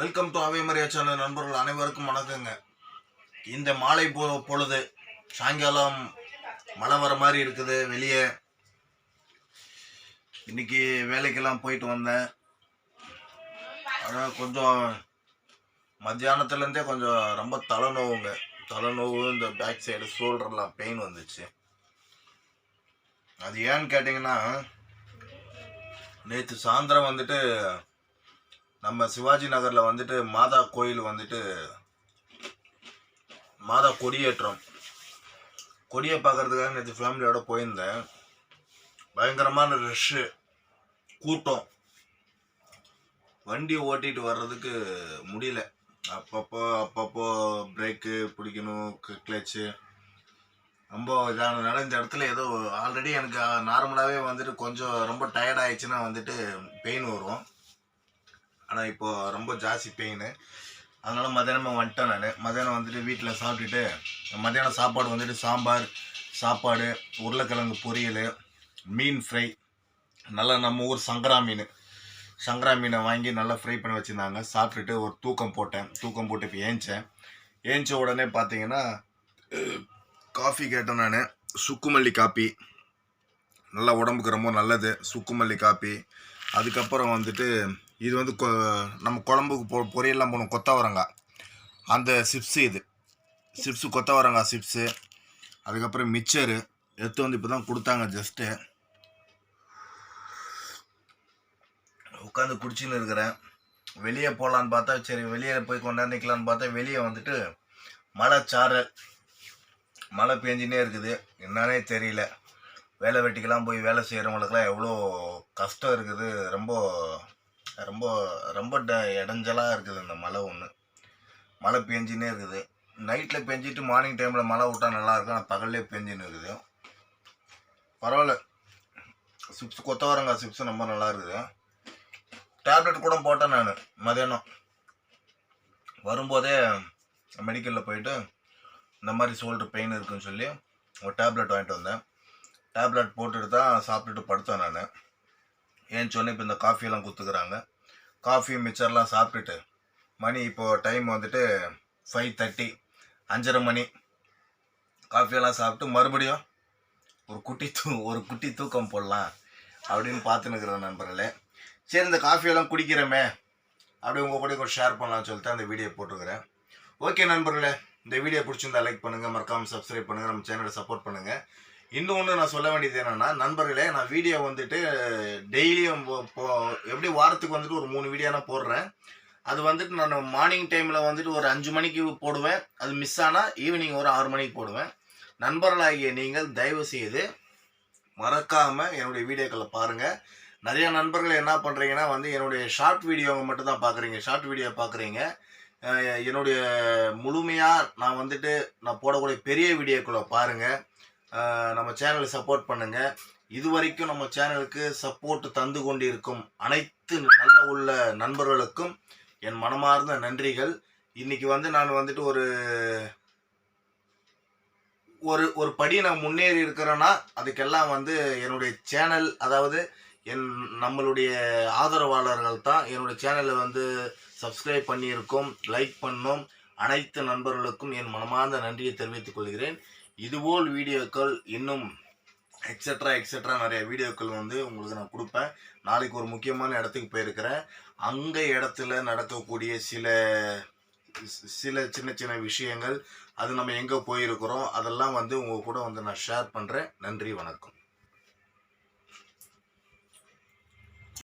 Welcome to Ave Maria channel நண்பர்கள் அனைவருக்கும் வணக்கங்க. இந்த மாலை பொ பொழுது சாயங்காலம் மழை வர மாதிரி இருக்குது வெளியே. இன்னைக்கு வேலைக்கெல்லாம் போயிட்டு வந்தேன். ஆனால் கொஞ்சம் மத்தியானத்துலேருந்தே கொஞ்சம் ரொம்ப தலைநோவுங்க. தலைநோவு இந்த பேக் சைடு ஷோல்டர்லாம் பெயின் வந்துச்சு. அது ஏன்னு கேட்டிங்கன்னா நேற்று சாயந்தரம் வந்துட்டு நம்ம சிவாஜி நகரில் வந்துட்டு மாதா கோயில் வந்துட்டு மாதா கொடியேற்றம். கொடியை பார்க்கறதுக்காக நேற்று ஃபேமிலியோட போயிருந்தேன். பயங்கரமான ரஷ்ஷு கூட்டம். வண்டி ஓட்டிட்டு வர்றதுக்கு முடியல. அப்பப்போ அப்பப்போ பிரேக்கு பிடிக்கணும் கிளச்சு ரொம்ப இதானதுனால இந்த இடத்துல ஏதோ ஆல்ரெடி எனக்கு நார்மலாகவே வந்துட்டு கொஞ்சம் ரொம்ப டயர்ட் ஆயிடுச்சுன்னா வந்துட்டு பெயின் வரும். ஆனால் இப்போது ரொம்ப ஜாஸ்தி பெயின் அதனால் மத்தியானம் வந்துட்டேன் நான். மத்தியானம் வந்துட்டு வீட்டில் சாப்பிட்டுட்டு மத்தியானம் சாப்பாடு வந்துட்டு சாம்பார் சாப்பாடு உருளைக்கிழங்கு பொரியல் மீன் ஃப்ரை நல்லா நம்ம ஊர் சங்கரா மீன். சங்கரா மீனை வாங்கி நல்லா ஃப்ரை பண்ணி வச்சுருந்தாங்க. சாப்பிட்டுட்டு ஒரு தூக்கம் போட்டேன். தூக்கம் போட்டு இப்போ ஏஞ்சேன். ஏஞ்ச உடனே பார்த்தீங்கன்னா காஃபி கேட்டேன் நான். சுக்குமல்லி காப்பி. நல்லா உடம்புக்கு ரொம்ப நல்லது. சுக்குமல்லி காப்பி. அதுக்கப்புறம் வந்துட்டு இது வந்து கொ நம்ம குழம்புக்கு பொ பொரியல்லாம் போகணும் கொத்தவரங்காய் அந்த சிப்ஸு இது. சிப்ஸு கொத்தவரங்காய் சிப்ஸு அதுக்கப்புறம் மிச்சரு. எடுத்து வந்து இப்போ தான் கொடுத்தாங்க ஜஸ்ட்டு உட்காந்து குடிச்சின்னு இருக்கிறேன். வெளியே போகலான்னு பார்த்தா சரி வெளியே போய் கொண்டாந்துக்கலான்னு பார்த்தா வெளியே வந்துட்டு மழை சாரல் மழை பெஞ்சினே இருக்குது. என்னன்னே தெரியல. வேலை வெட்டிக்கெல்லாம் போய் வேலை செய்கிறவங்களுக்குலாம் எவ்வளோ கஷ்டம் இருக்குது. ரொம்ப ரொம்ப ரொம்ப ட இடைஞ்சலாக இருக்குது இந்த மழை ஒன்று மழை பெஞ்சின்னே இருக்குது. நைட்டில் பெஞ்சிட்டு மார்னிங் டைமில் மழை விட்டால் நல்லாயிருக்கும் ஆனால் பகல்லே பெஞ்சின்னு இருக்குது. பரவாயில்ல. சிப்ஸ் கொத்தவரங்காய் சிப்ஸ் ரொம்ப நல்லா இருக்குது. டேப்லெட் கூட போட்டேன் நான் மதியானம். வரும்போதே மெடிக்கலில் போயிட்டு இந்த மாதிரி ஷோல்டர் பெயின் இருக்குன்னு சொல்லி ஒரு டேப்லெட் வாங்கிட்டு வந்தேன். டேப்லெட் போட்டுட்டு தான் சாப்பிட்டுட்டு படுத்தேன் நான். ஏன்னு சொன்னால் இப்போ இந்த காஃபியெல்லாம் கொடுத்துக்குறாங்க காஃபி மிச்சர்லாம் சாப்பிட்டுட்டு மணி இப்போது டைம் வந்துட்டு ஃபைவ் தேர்ட்டி அஞ்சரை மணி. காஃபியெல்லாம் சாப்பிட்டு மறுபடியும் ஒரு குட்டி தூ ஒரு குட்டி தூக்கம் போடலாம் அப்படின்னு பார்த்துன்னுக்குறேன் நண்பர்களே. சரி இந்த காஃபியெல்லாம் குடிக்கிறோமே அப்படி உங்கள் கூட கூட ஷேர் பண்ணலாம்னு சொல்லிட்டு அந்த வீடியோ போட்டுருக்குறேன். ஓகே நண்பர்களே இந்த வீடியோ பிடிச்சிருந்தா லைக் பண்ணுங்கள் மறக்காமல் சப்ஸ்கிரைப் பண்ணுங்கள் நம்ம சேனலை சப்போர்ட் பண்ணுங்கள் இன்னொன்று நான் சொல்ல வேண்டியது என்னென்னா நண்பர்களே நான் வீடியோ வந்துட்டு டெய்லியும் எப்படி வாரத்துக்கு வந்துட்டு ஒரு மூணு வீடியோ நான் போடுறேன். அது வந்துட்டு நான் மார்னிங் டைமில் வந்துட்டு ஒரு அஞ்சு மணிக்கு போடுவேன். அது மிஸ் ஆனால் ஈவினிங் ஒரு ஆறு மணிக்கு போடுவேன். நண்பர்களாகிய நீங்கள் தயவு செய்து மறக்காமல் என்னுடைய வீடியோக்களை பாருங்கள் நிறைய நண்பர்கள் என்ன பண்ணுறீங்கன்னா வந்து என்னுடைய ஷார்ட் வீடியோவை மட்டும் தான் பார்க்குறீங்க ஷார்ட் வீடியோ பார்க்குறீங்க என்னுடைய முழுமையாக நான் வந்துட்டு நான் போடக்கூடிய பெரிய வீடியோக்களை பாருங்கள் நம்ம சேனலை சப்போர்ட் பண்ணுங்கள் இது வரைக்கும் நம்ம சேனலுக்கு சப்போர்ட் தந்து கொண்டிருக்கும் அனைத்து நல்ல உள்ள நண்பர்களுக்கும் என் மனமார்ந்த நன்றிகள். இன்னைக்கு வந்து நான் வந்துட்டு ஒரு ஒரு ஒரு படி நான் முன்னேறி இருக்கிறேன்னா அதுக்கெல்லாம் வந்து என்னுடைய சேனல் அதாவது என் நம்மளுடைய ஆதரவாளர்கள் தான் என்னுடைய சேனலை வந்து சப்ஸ்கிரைப் பண்ணியிருக்கோம் லைக் பண்ணோம். அனைத்து நண்பர்களுக்கும் என் மனமார்ந்த நன்றியை தெரிவித்துக் கொள்கிறேன். இதுபோல் வீடியோக்கள் இன்னும் எக்ஸட்ரா எக்ஸட்ரா நிறைய வீடியோக்கள் வந்து உங்களுக்கு நான் கொடுப்பேன். நாளைக்கு ஒரு முக்கியமான இடத்துக்கு போயிருக்கிறேன். அங்கே இடத்துல நடக்கக்கூடிய சில சில சின்ன சின்ன விஷயங்கள் அது நம்ம எங்கே போயிருக்கிறோம் அதெல்லாம் வந்து உங்கள் கூட வந்து நான் ஷேர் பண்ணுறேன் நன்றி வணக்கம்.